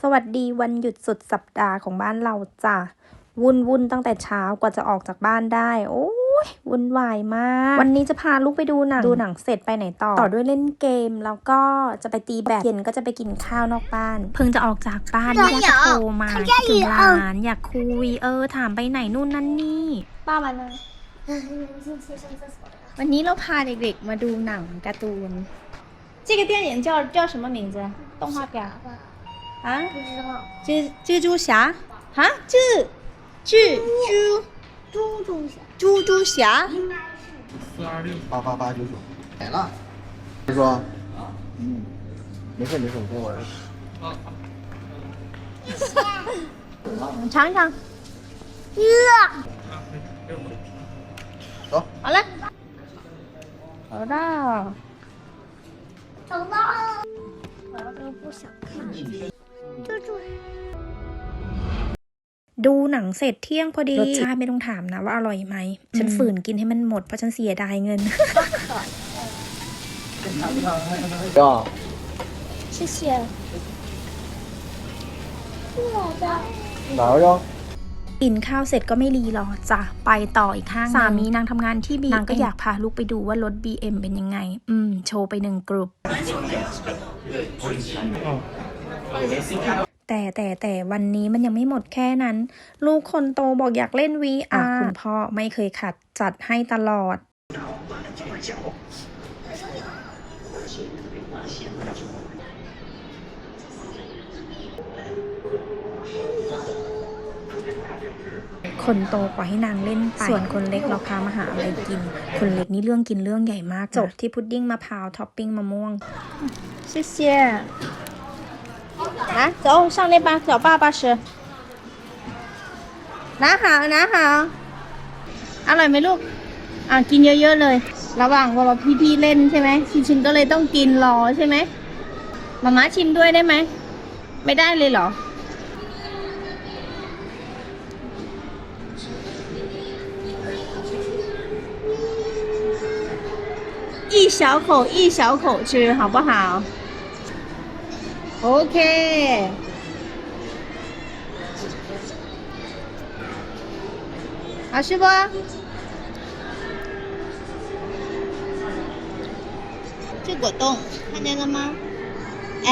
สวัสดีวันหยุดสุดสัปดาห์ของบ้านเราจ้ะวุ่นวุ่นตั้งแต่เช้ากว่าจะออกจากบ้านได้ โอ้ยวุ่นวายมาก วันนี้จะพาลูกไปดูหนัง ดูหนังเสร็จไปไหนต่อ ต่อด้วยเล่นเกม แล้วก็จะไปตีแบดเย็นก็จะไปกินข้าวนอกบ้าน เพิ่งจะออกจากบ้าน ใช่ ญาติ เหรอ โทรมา เขา คิ จะ ดถึง อยู่ ห เอา ลานอยากคุยเออ ถามไปไหนนู่นนั่นนี่ 爸爸呢？ วันนี้เราพาเด็กๆ มาดูหนังการ์ตูน 这个电影叫叫什么名字？动画片 啊？不知道。蜘蜘蛛侠啊？蜘蜘蛛猪猪侠。猪猪侠？八八八九九，来了。你说，嗯，没事没事，我跟我儿子。尝一尝。走。好嘞。好的。找到。我都不想看。 ดูหนังเสร็จเที่ยงพอดี รสชาติไม่ต้องถามนะว่าอร่อยไหม ฉันฝืนกินให้มันหมดเพราะฉันเสียดายเงิน 要。谢谢。我的。哪儿要？ กินข้าวเสร็จก็ไม่รีรอจ้ะ ไปต่ออีกห้างสามีนางทำงานที่บีนางก็อยากพาลูกไปดูว่ารถ BM เป็นยังไง อืม โชว์ไปหนึ่งกลุ่ม แต่แต่แต่วันนี้มันยังไม่หมดแค่นั้น ลูกคนโตบอกอยากเล่น VR คุณพ่อไม่เคยขัดจัดให้ตลอด คนโตปล่อยให้นางเล่นไป ส่วนคนเล็กเราพามาหาอะไรกิน คนเล็กนี่เรื่องกินเรื่องใหญ่มาก จบที่พุดดิ้งมะพร้าวท็อปปิ้งมะม่วง谢谢。来，走上那吧，找爸爸吃。拿好，拿好。อร่อยไหมลูก อ่ะกินเยอะๆเลย ระหว่างรอพี่ๆเล่นใช่ไหมชินชินก็เลยต้องกินรอใช่ไหมมาม่าชิมด้วยได้ไหม ไม่ได้เลยเหรอ 一小口一小口吃，好不好 ？OK。好吃不？这果冻看见了吗？哎，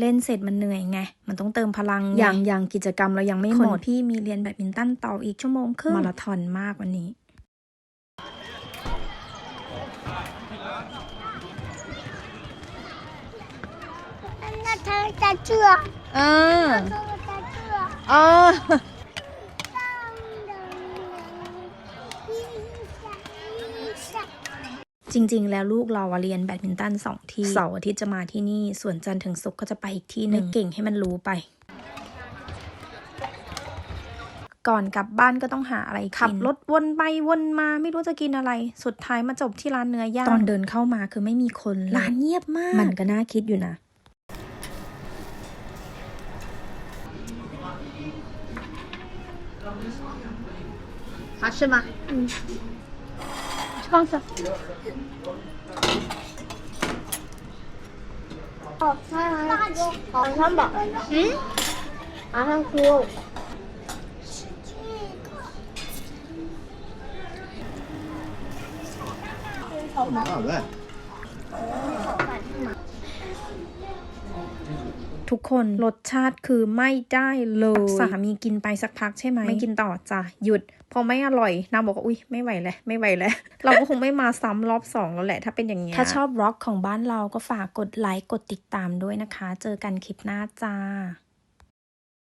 เล่นเสร็จมันเหนื่อยไง มันต้องเติมพลังอย่างอย่างกิจกรรมเรายังไม่หมด พี่มีเรียนแบดมินตันต่ออีกชั่วโมงครึ่งมาราธอนมากวันนี้ ก็เธอจะเชื่อออเเออจริง ๆ แล้วลูกเราเรียนแบดมินตันสองที่เสาร์อาทิตย์จะมาที่นี่ ส่วนจันทร์ถึงศุกร์ก็จะไปอีกที่นึงเก่งให้มันรู้ไป ก่อนกลับบ้านก็ต้องหาอะไรขับรถวนไปวนมาไม่รู้จะกินอะไร สุดท้ายมาจบที่ร้านเนื้อย่าง ตอนเดินเข้ามาคือไม่มีคน ร้านเงียบมาก มันก็น่าคิดอยู่นะ 好吃吗？嗯。放这好看吗好汉堡嗯？马上说好的好 ทุกคนรสชาติคือไม่ได้เลยสามีกินไปสักพักใช่ไหมไม่กินต่อจ้ะหยุดพอไม่อร่อยนางบอกว่าอุ้ยไม่ไหวแล้วไม่ไหวแล้ว เราก็คงไม่มาซ้ำรอบสองแล้วแหละ ถ้าเป็นอย่างเงี้ยถ้าชอบร็อกของบ้านเราก็ฝากกดไลค์กดติดตามด้วยนะคะ เจอกันคลิปหน้าจ้า